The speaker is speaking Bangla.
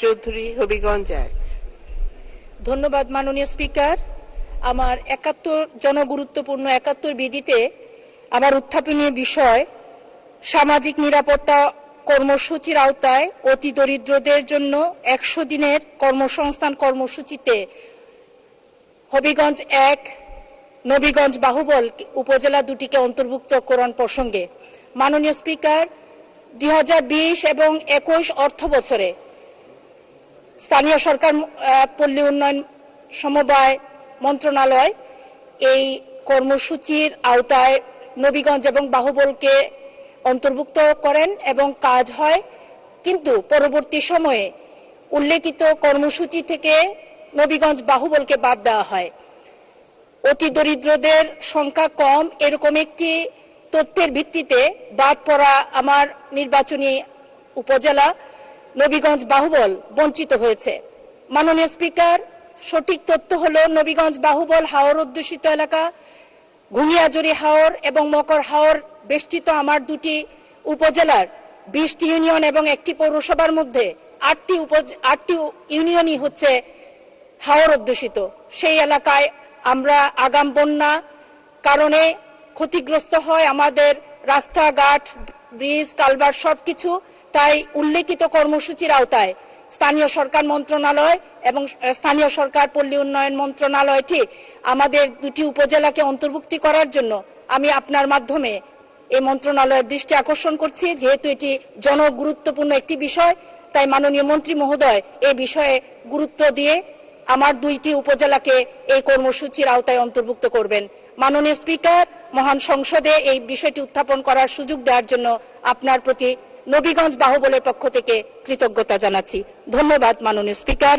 চৌধুরী, হবিগঞ্জ ধন্যবাদ মাননীয় স্পিকার। আমার একাত্তর, জনগুরুত্বপূর্ণ একাত্তর বিধিতে আমার উত্থাপনীয় বিষয়, সামাজিক নিরাপত্তা কর্মসূচির আওতায় অতি দরিদ্রদের জন্য একশো দিনের কর্মসংস্থান কর্মসূচিতে হবিগঞ্জ এক, নবীগঞ্জ বাহুবল উপজেলা দুটিকে অন্তর্ভুক্ত অন্তর্ভুক্তকরণ প্রসঙ্গে। মাননীয় স্পিকার দুই হাজার বিশ এবং একুশ অর্থ বছরে স্থানীয় সরকার পল্লী উন্নয়ন সমবায় মন্ত্রণালয় এই কর্মসূচির আওতায় নবীগঞ্জ এবং বাহুবলকে অন্তর্ভুক্ত করেন এবং কাজ হয়। কিন্তু পরবর্তী সময়ে উল্লেখিত কর্মসূচি থেকে নবীগঞ্জ বাহুবলকে বাদ দেওয়া হয়। অতি দরিদ্রদের সংখ্যা কম। এরকম একটি তথ্যের ভিত্তিতে বাদ পড়া আমার নির্বাচনী উপজেলা নবীগঞ্জ বাহুবল বঞ্চিত হয়েছে। মাননীয় স্পিকার, সঠিক তথ্য হল নবীগঞ্জ বাহুবল হাওর অধ্যুষিত এলাকা ঘুমিয়াজুরি হাওর এবং মকর হাওর বেষ্টিত আমার দুটি উপজেলার বিশটি ইউনিয়ন এবং একটি পৌরসভার মধ্যে আটটি আটটি ইউনিয়নই হচ্ছে হাওর অধ্যুষিত। সেই এলাকায় আমরা আগাম বন্যা কারণে ক্ষতিগ্রস্ত হয় আমাদের রাস্তাঘাট, ব্রিজ, কালভার্ট সবকিছু, তাই উল্লেখিত কর্মসূচির আওতায়। স্থানীয় সরকার মন্ত্রণালয় এবং স্থানীয় সরকার পল্লী উন্নয়ন মন্ত্রণালয়টি আমাদের দুটি উপজেলাকে অন্তর্ভুক্তি করার জন্য আমি আপনার মাধ্যমে এই মন্ত্রণালয়ের দৃষ্টি আকর্ষণ করছি। যেহেতু এটি জনগুরুত্বপূর্ণ একটি বিষয়, তাই মাননীয় মন্ত্রী মহোদয় এই বিষয়ে গুরুত্ব দিয়ে আমার দুইটি উপজেলাকে এই কর্মসূচির আওতায় অন্তর্ভুক্ত করবেন। মাননীয় স্পিকার, মহান সংসদে এই বিষয়টি উত্থাপন করার সুযোগ দেওয়ার জন্য আপনার প্রতি নবীগঞ্জ বাহুবলের পক্ষ থেকে কৃতজ্ঞতা জানাচ্ছি। ধন্যবাদ মাননীয় স্পিকার।